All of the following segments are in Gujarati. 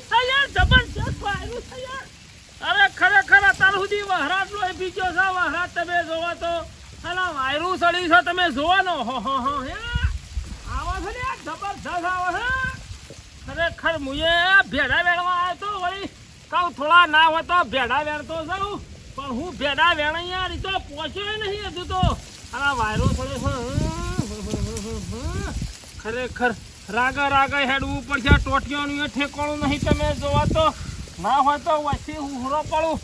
માર્યું છે યાર જબરજસ્ત માર્યું છે અરે ખરેખર અત્યાર સુધી વહરાટ નો બીજો છે વહરાટ તમે જોવા તો અલા વાયરું સડી છે તમે જોવાનો હો હો હો હે આવો છે ને જબરજસ્ત આવો હે ખરેખર મુએ ભેડા વેણવા આવ્યો તો વળી કાઉ થોડા ના હોય તો ભેડા વેણતો છું પણ હું ભેડા વેણ યાર તો પહોંચ્યો નહીં હજુ તો અલા વાયરો પડે છે ખરેખર રાગા રાગે હેડવું પડશે ટોટિયાનું એ ઠેકાણું નહીં તમે જોવા તો. ના હોય તો વચ્ચે હુરો પડું.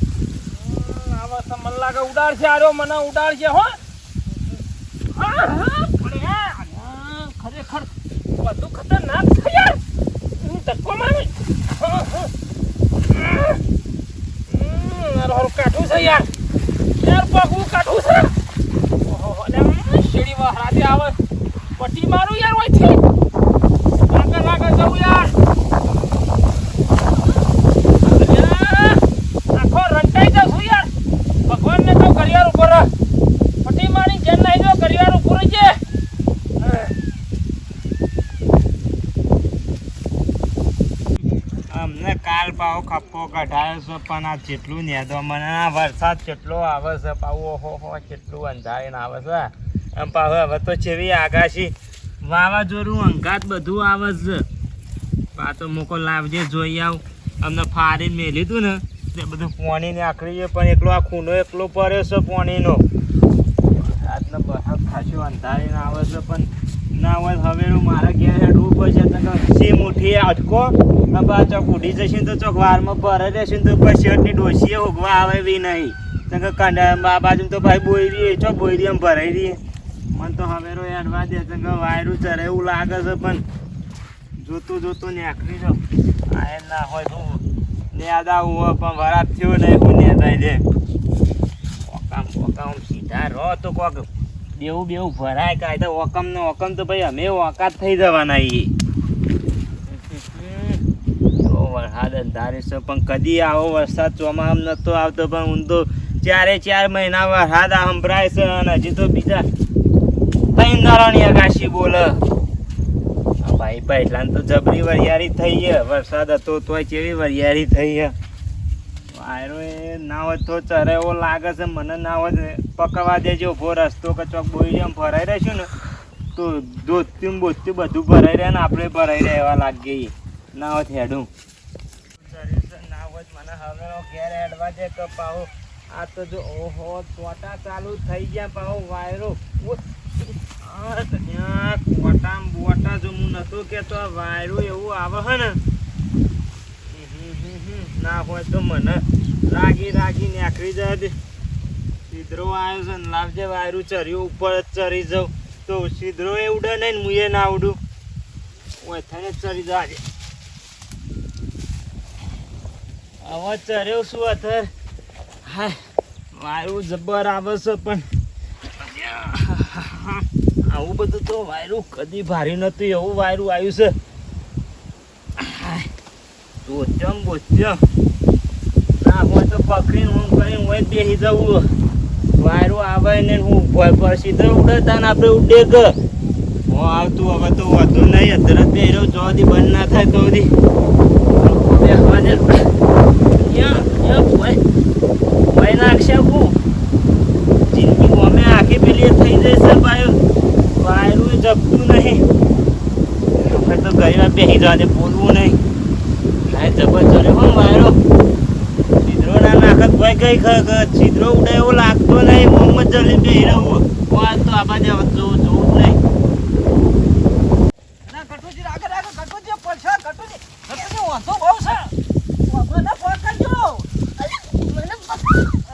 આવા તો મને લાગે ઉડાડશે આર્યો મને ઉડાડશે હો. ખરેખર બધું ખતરનાક છે યાર. હું ધક્કો મારું. હારું કાઠું છે યાર. યાર પગું કાઢું છે. ઓહો, હમ, વહરાતી આવે. પટ્ટી મારું યાર હોય આગળ આગળ જવું યાર અલ્યા, આખો રંટાઈ જશું યાર ભગવાનને તો ઘડિયાળ ઉપર રાખ. પટ્ટી મારી જેમ નહીં જો ઘડિયાળ ઉપર જ છે. અમને કાલ પાવો ખપ્પો કઢાયો છે, પણ આ જેટલું નેદો મને, આ વરસાદ કેટલો આવે છે પાવ ઓહો હો, કેટલું અંધારીને આવે છે. એમ પાછું હવે તો જેવી આગાશી વાવાઝોડું અંગાત બધું આવે છે. આ તો મૂકો લાવજે, જોઈ આવ. અમને ફારીને મેલી હતું ને, તે બધું પોણીને આખરી છે પણ એકલો આ ખૂનો એકલો પડ્યો છે પોણીનો. આજનો બરફ ખાસું અંધારીને આવે છે, પણ ના હોય હવે મારા ઘેર પડશે તો સી મુઠ્ઠી અટકો ચોક ઉડી જશે તો ચોક વારમાં ભરાઈ રહેશે તો પછી શેઠની ડોસીએ ઉગવા આવે બી નહીં. તો કે કંડા બા બાજુ તો ભાઈ બોઈ રહી ચોક બોઈ રહી એમ ભરાઈ રહી મને તો હવે રો અડવા દે, તો વાયરું ચરે એવું લાગે છે, પણ જોતું જોતું ને આખરી જો આ ના હોય તો નેદ આવું હોય, પણ વરાપ થયો નહીં હું નેદાઈ દે. ઓકામ ઓકામ, સીધા રહો તો કોક. બેવું બેવું ભરાય કાંઈ તો ઓકમ ને ઓકમ તો ભાઈ અમે ઓકાત થઈ જવાના ઈ. વરસાદ અંધારે છે, પણ કદી આવો વરસાદ ચોમામ નતો આવતો, પણ ઊંધો ચારે ચાર મહિના વરસાદ સંભળાય છે અને હજી તો બીજા ત્રણ દાડાની અગાશી બોલે. ભાઈ પહેલાં તો જબરી વરિયાળી થઈ વરસાદ હતો તોય કેવી વરિયાળી થઈ છે વાયરો એ ના હોય તો ચરે એવો લાગે છે, મને ના હોય પકવા દેજો, ઊભો રસ્તો કે ચોક બોઈ જેમ ભરાઈ રહેશું ને, તો ધોત્યું બોત્યું બધું ભરાઈ રહે ને આપણે ભરાઈ રહ્યા એવા લાગીએ ના હોય હેડું. ના હોય મને હવે ઘેર હેડવા દે તો પાહો. આ તો જો, ઓહો ચોટા ચાલુ થઈ ગયા પાહો વાયરો. તો બોટા જો હું નતો કેતો વાયરો એવું આવે હે ને ના હોય તો મને રાગી રાગી નાખવી જાય સીધરો આવ્યો છે ને લાવજે વાયરું ચર્યું ઉપર જ ચરી જાઉં. તો સીધરો એ ઉડે નહીં ને મુએ ના ઉડું. ઓય, થઈને ચરી જાજે. હવે ચર્યો શું અથર હા વાયરું જબર આવે છે પણ. આવું બધું તો વાયરું કદી ભારી નહોતું એવું વાયરું આવ્યું છે. બોચમ બોત્યમ ના હોય તો પકડીને હું કરીને હું બેસી જવું વાયરું આવે ને હું પછી તો ઉડતા ને આપણે ઉડે ગ હું આવતું હવે તો વધુ નહીં અધરત બેરો જો સુધી બંધ ના થાય તો ભય? નાખશે હું. જિંદગી અમે આખી પેલી થઈ જશે ભાઈ. વાયરું જપતું નહીં. હવે તો વાર બેસી જવા દે બોલવું નહીં. આ જબર રે હો વાયરો છિદ્રો ના નાખત ભાઈ કઈ ખ છિદ્રો ઉડે એવો લાગતો નહીં મોહમ્મદ જલી બે રહું વાત તો આબા જે જોવું જોવું જ નહીં. ના કટુજી આગળ આગળ કટુજી પડશે કટુજી. કટુજી વાંધો બહુ છે. વાંધો ના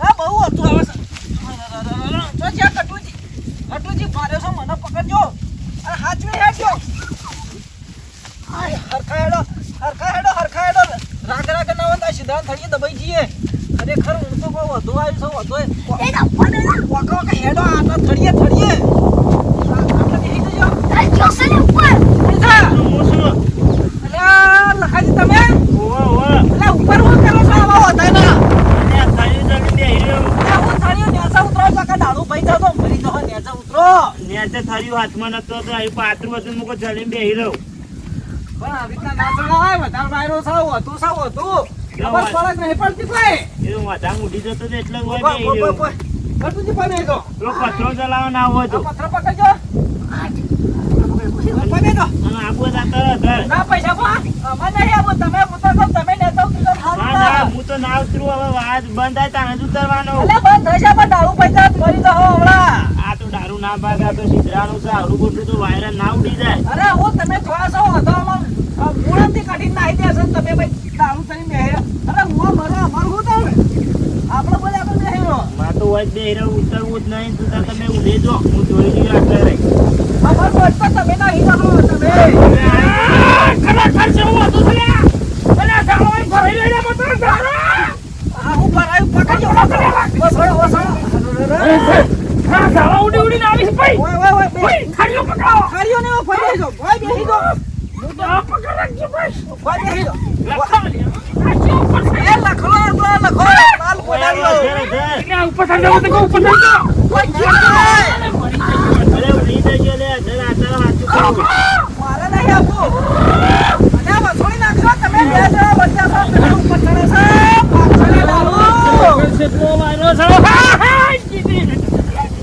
હા બહુ હતું આવે તો જ્યાં કટુજી. કટુજી માર્યો છે મને પકડજો. હાચવી હેડજો. આય હરખા હેડો હરખા હેડો. રાગ રાગ ના હોય આ સીધા થળીએ દબાઈ જઈએ. ખરેખર હું તો કોઈ વધુ આવ્યું છે વધુ વાકા વાકા હેડો આ થડીએ થયું હાથમાં નતો પાત્રું હતું મૂકો જલી બેહી રહ્યો પણ આવી રીતના ના ચડાવાય વધારે વાયરો સાવ હતું સાવ હતું ખબર પડે નહીં પડતી કોઈ. એ માથા મૂડી જતો તો એટલે હોય બે બોય, બોય, રહ્યો બોય. ભટુજી પમે તો પેલો કચરો ચલાવવા ના હોય તો પથ્થર પકડજો. પમે તો અને આબુ હતા ના પૈસા પા અમાર નહીં આવું તમે લેતો હું તો ના ઉતરું હવે વાત બંધ થાય તાણે જ ઉતરવાનો. અલે બંધ થઈ જાય પણ તારું પૈસા મરી તો હમણાં. ના ભાગે આ તો સિદ્રાનું છે આવડું ખોટું તો વાયરલ ના ઉડી જાય. અરે હું તમે થોડા છો વાંધોમાં મૂળાથી કાઢીને નાહી દેશો છે તમે ભાઈ દારૂ અરે હું મરો અમારું હું તમે આપણે બોલે આપણે બેહેરો માં તો હોય બે હીરા ઉતરવું જ નહીં તું તમે ઉડે જો હું જોઈ લઈ રહી અમારું હોય તો તમે નાહી જાઓ તમે. ખરેખર છે હું હતું છે. અલ્યા જાળવાઈ ભરાઈ લઈને મતો જાળવા. આ હું ભરાયું પકડજો વસોડો વસોડો હા, જાળવા ઉડી ઉડીને આવી છે ભાઈ. ઓય ઓય ઓય બે ભાઈ, ખાડીઓ પકડાવો. ખારીઓ ને એવો ફરી જો ઓય બેહી જો હું તો આ પકડ રાખજો ભાઈ. ઓય બેહી જો લખો લ્યા. આ શું ઉપર છે? એ લખો તો લખો માલ પોડાવ્યો ધર, ધર. એટલે આ ઉપર થઈ જાઓ તો કહું ઉપર થઈ જાઓ. ઓય જીવાય. અરે મરી જજો. અરે ઉડી જજો લે ધર આ તારા હાથું કહું. મારે નહીં આપવું અને આ વસોડી નાખશો તમે બે જણા બચ્ચા છો તમે ઉપર ચડે છે પાછળ લાવો કેટલો વાયરો છે. હા, હા, કીધી.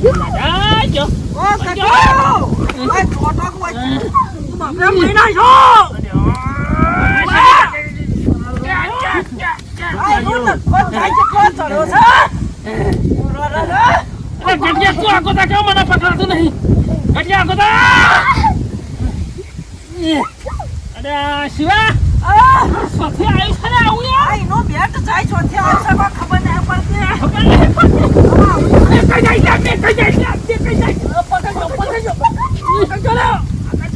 જા, જો. ઓ સજો ઓય છોટો કોઈ તું બાપરે મહિના છો આ તું નખો જાય કેટલો ચડ્યો છે અરે ગઢિયા તું આખો દા કેમ મને પકડાતું નહીં? ગઢિયા દા! અરે શિવા, શોથી આવ્યું છે ને આવું યાર? એનો બેટ જાય ચોથી આવશે કોઈ ખબર નહીં પડતી ખબર નહીં પડતી. કઈ જાય યાર, એ કઈ જાય યાર, એ કઈ જાય. પકડજો, પકડજો. પકડજો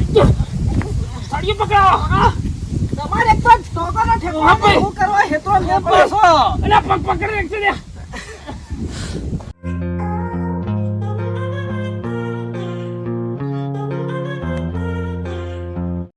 જજો. સાડીઓ પકડાવો. તમારે એક તો ટોકાનો ઠેકો પગ પકડી રાખશે.